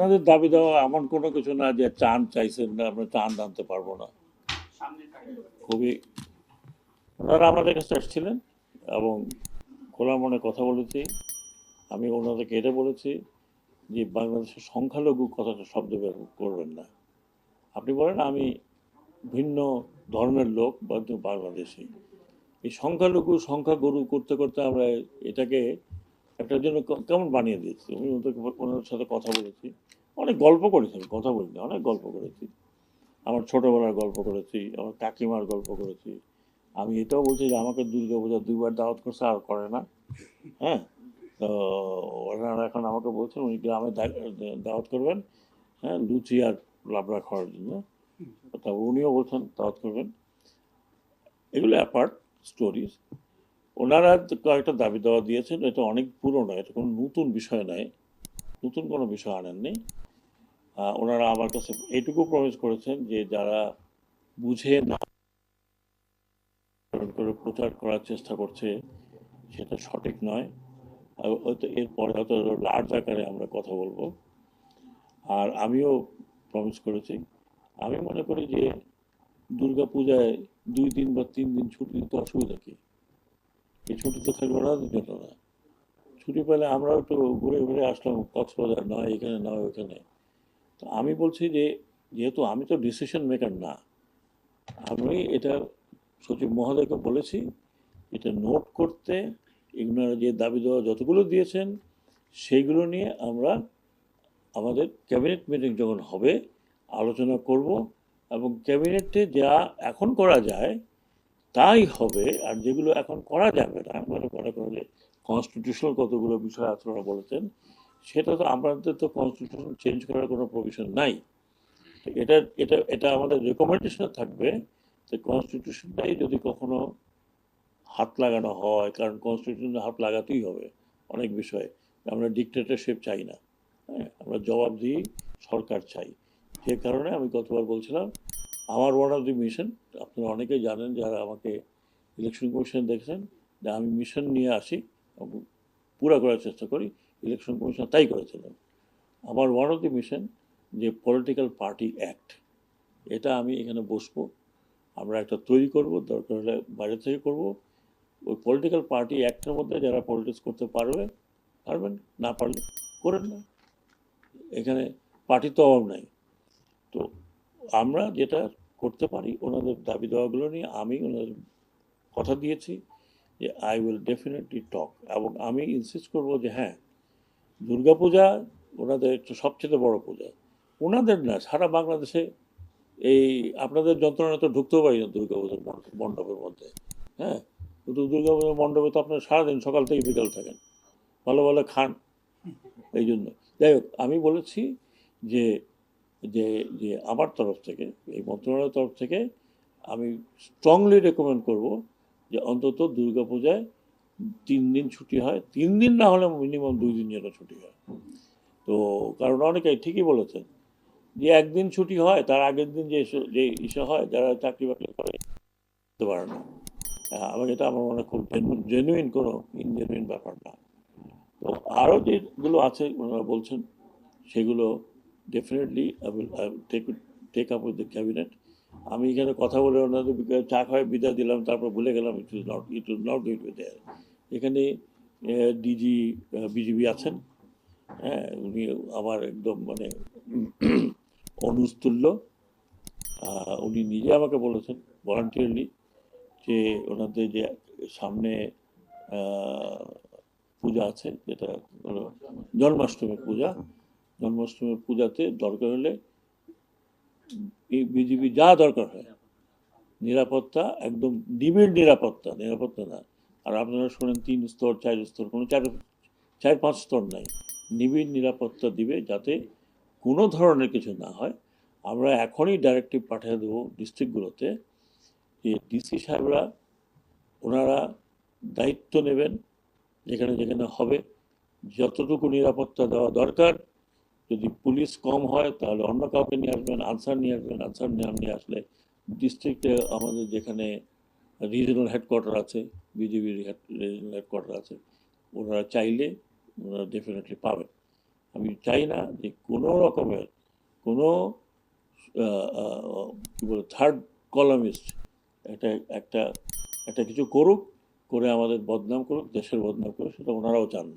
আপনাদের দাবি দেওয়া এমন কোনো কিছু না যে চান চাইছেন না আমরা চান আনতে পারব না। খুবই ওনারা আমাদের কাছে এসেছিলেন এবং খোলা মনে কথা বলেছি। আমি ওনাদেরকে এটা বলেছি যে বাংলাদেশের সংখ্যালঘু কথাটা শব্দ বের করবেন না। আপনি বলেন, আমি ভিন্ন ধর্মের লোক বা বাংলাদেশি। এই সংখ্যালঘু সংখ্যা সংখ্যাগুরু করতে করতে আমরা এটাকে একটা জন্য কেমন বানিয়ে দিয়েছি? আমি ওনাদের সাথে কথা বলেছি। অনেক গল্প করেছি আমি, কথা বলিনি, অনেক গল্প করেছি। আমার ছোটোবেলার গল্প করেছি, আমার কাকিমার গল্প করেছি। আমি এটাও বলছি যে আমাকে দুর্গা পূজা দুইবার দাওয়াত করছে, আর করে না। হ্যাঁ? তো ওনারা এখন আমাকে বলছেন, উনি গ্রামে দাওয়াত করবেন হ্যাঁ লুচি আর লাবড়া খাওয়ার জন্য। তা উনিও বলছেন দাওয়াত করবেন। এগুলো অ্যাপার্ট স্টোরিজ ওনারা কয়েকটা দাবি দেওয়া দিয়েছেন, এটা অনেক পুরনো, এটা কোনো নতুন বিষয় নয়, নতুন কোনো বিষয় আনেননি। ওনারা আমার কাছে এইটুকু প্রমিস করেছেন যে যারা বুঝে না করে প্রচার করার চেষ্টা করছে, সেটা সঠিক নয়। হয়তো এরপরে হয়তো লার্জ আকারে আমরা কথা বলব। আর আমিও প্রমিস করেছি। আমি মনে করি যে দুর্গা পূজায় দুই দিন বা তিন দিন ছুটি দিতে অসুবিধা কি? এই ছুটি তো থাকবে ওনাদের জন্য না। ছুটি পেলে আমরাও একটু ঘুরে ঘুরে আসলাম, কক্সবাজার নয় এখানে নয় ওখানে তো আমি বলছি যে, যেহেতু আমি তো ডিসিশন মেকার না, আমি এটা সচিব মহোদয়কে বলেছি, এটা নোট করতে এগুলোরা যে দাবি দেওয়া যতগুলো দিয়েছেন, সেইগুলো নিয়ে আমরা আমাদের ক্যাবিনেট মিটিং যখন হবে, আলোচনা করব এবং ক্যাবিনেটে যা এখন করা যায় তাই হবে, আর যেগুলো এখন করা যাবে না মানে মনে করলে কনস্টিটিউশনাল কতগুলো বিষয় আপনারা বলেছেন, সেটা তো আমাদের তো কনস্টিটিউশন চেঞ্জ করার কোনো প্রভিশন নাই। এটা এটা এটা আমাদের রেকমেন্ডেশন থাকবে যে কনস্টিটিউশনটাই যদি কখনো হাত লাগানো হয়, কারণ কনস্টিটিউশনে হাত লাগাতেই হবে অনেক বিষয়ে, আমরা ডিকটেটরশিপ চাই না হ্যাঁ আমরা জবাবদিহি সরকার চাই। যে কারণে আমি গতবার বলছিলাম আমার ওয়ান অফ দি মিশন আপনারা অনেকেই জানেন যারা আমাকে ইলেকশন কমিশন দেখছেন, যে আমি মিশন নিয়ে আসি পুরা করার চেষ্টা করি ইলেকশন কমিশন তাই করেছিলেন আমার ওয়ান অফ দি মিশন যে পলিটিক্যাল পার্টি অ্যাক্ট এটা আমি এখানে বসবো, আমরা একটা তৈরি করব, দরকার হলে বাইরে থেকে করব। ওই পলিটিক্যাল পার্টি অ্যাক্টের মধ্যে যারা পলিটিক্স করতে পারবে, পারবেন, না পারলে করেন না। এখানে পার্টির তো অভাব নাই। তো আমরা যেটা করতে পারি ওনাদের দাবি দেওয়াগুলো নিয়ে আমি ওনাদের কথা দিয়েছি যে আই উইল ডেফিনেটলি টক এবং আমি ইনসিস্ট করব যে হ্যাঁ দুর্গাপূজা ওনাদের একটা সবচেয়ে বড় পূজা। ওনাদের না সারা বাংলাদেশে এই আপনাদের যন্ত্রণা তো ঢুকতেও পারি না দুর্গাপূজার মণ্ডপ- মণ্ডপের মধ্যে। হ্যাঁ কিন্তু দুর্গাপূজার মণ্ডপে তো আপনার সারাদিন সকাল থেকে বিকাল থাকেন। ভালো ভালো খান। এই জন্য যাই হোক আমি বলেছি যে যে যে আমার তরফ থেকে এই মন্ত্রণালয়ের তরফ থেকে আমি স্ট্রংলি রেকমেন্ড করব যে অন্তত দুর্গাপূজায় তিন দিন ছুটি হয়। তিন দিন না হলে মিনিমাম দুই দিন যেন ছুটি হয়। তো কারণ অনেকেই ঠিকই বলেছেন যে একদিন ছুটি হয় তার আগের দিন যে যে ইস্যু হয় যারা চাকরি বাকরি করে করতে পারে না। আহ, আমার এটা আমার মনে হয় খুব জেনুইন কোনো ইনজেনুইন ব্যাপার না। তো আরও যেগুলো আছে ওনারা বলছেন সেগুলো definitely take take up with the cabinet আমি এখানে কথা বলে ওনাদের চা খাওয়ায় বিদায় দিলাম, তারপর ভুলে গেলাম it is not it is not it with এখানে ডিজি বিজিবি আছেন। হ্যাঁ উনি আমার একদম মানে অনুস্তুল্য উনি নিজে আমাকে বলেছেন ভলান্টিয়ারলি যে ওনাদের যে সামনে পূজা আছে, যেটা জন্মাষ্টমী পূজা জন্মাষ্টমীর পূজাতে দরকার হলে বিজিবি যা দরকার হয়, নিরাপত্তা একদম নিবিড় নিরাপত্তা নিরাপত্তা না। আর আপনারা শোনেন, তিন স্তর, চার স্তর, কোনো চার চার, পাঁচ স্তর নাই। নিবিড় নিরাপত্তা দিবে যাতে কোনো ধরনের কিছু না হয়। আমরা এখনই ডাইরেক্টিভ পাঠিয়ে দেবো ডিস্ট্রিক্টগুলোতে যে ডিসি সাহেবরা ওনারা দায়িত্ব নেবেন যেখানে যেখানে হবে, যতটুকু নিরাপত্তা দেওয়া দরকার। যদি পুলিশ কম হয় তাহলে অন্য কাউকে নিয়ে আসবেন আনসার নিয়ে আসবেন আনসার নিয়ে আসলে ডিস্ট্রিক্টে আমাদের যেখানে রিজনাল হেডকোয়ার্টার আছে বিজেপির রিজনাল হেডকোয়ার্টার আছে ওনারা চাইলে ওনারা ডেফিনেটলি পাবেন। আমি চাই না যে কোনো রকমের কোনো আহ, বলে থার্ড কলামিস্ট এটা একটা একটা কিছু করুক করে আমাদের বদনাম করুক দেশের বদনাম করুক সেটা ওনারাও চান না।